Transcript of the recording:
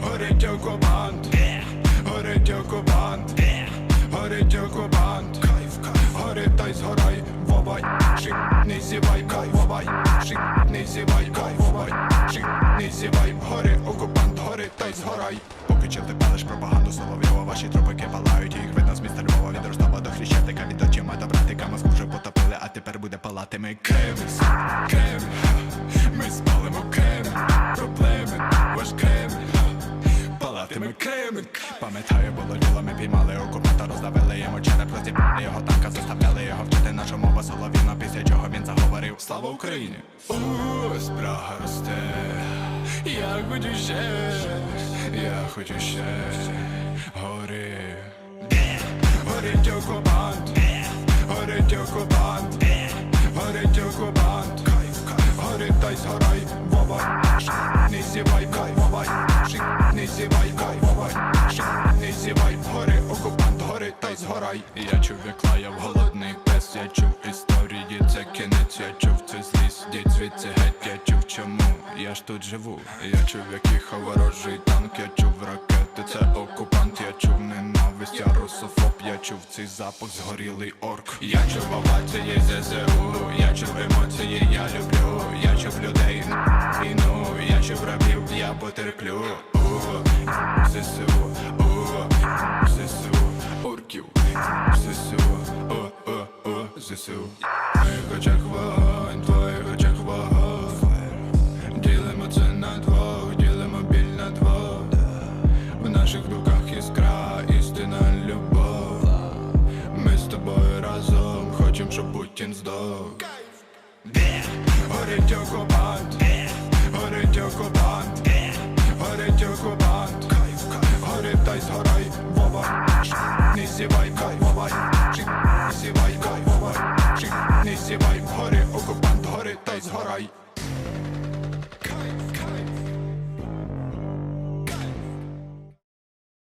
Горить окупант, горить окупант, горить окупант, кайф, кайф, горить та й згорай, вовай, шик, не зівай, кайф, вовай, шик, не зівай, кайф, вовай, шик, не зівай, гори, окупант, гори та й згорай. Поки чим ти палиш пропаганду Соловйова, ваші тропики палають, їх видно з міста Львова, від Ростова до Хрещатика, від очима до братика, Москву вже потопили, а тепер буде палати ми Кремль, палатиме Кремль. Пам'ятаю, було діло, ми піймали окупанта, роздавили йому череп, розібрали його танка, заставляли його вчити нашу мову соловіно, після чого він заговорив. Слава Україні! У, спрага росте, я хочу ще, я хочу ще, гори, горить окупант, горить окупант, горить окупант, горить та й згорай, вовай, не зівай, згорай. Я чув, як лаяв голодний пес, я чув історії, це кінець, я чув це злість, діть звідси геть, я чув чому, я ж тут живу, я чув, як їхав ворожий танк, я чув ракети, це окупант, я чув ненависть, я русофоб, я чув цей запах згорілий орк. Я чув овації ЗСУ, я чув емоції, я люблю, я чув людей війну, я чув рабів, я потерплю. ЗСУ, вогонь. Ділимо це на двох, ділимо біль на двох. В наших руках іскра, істина, любов. Ми з тобою разом хочем, щоб Путін здох. Горить окупант, горить окупант, горить окупант, горить та й згорай, вова, не зівай, кайф, Згори окупант, гори та й згорай.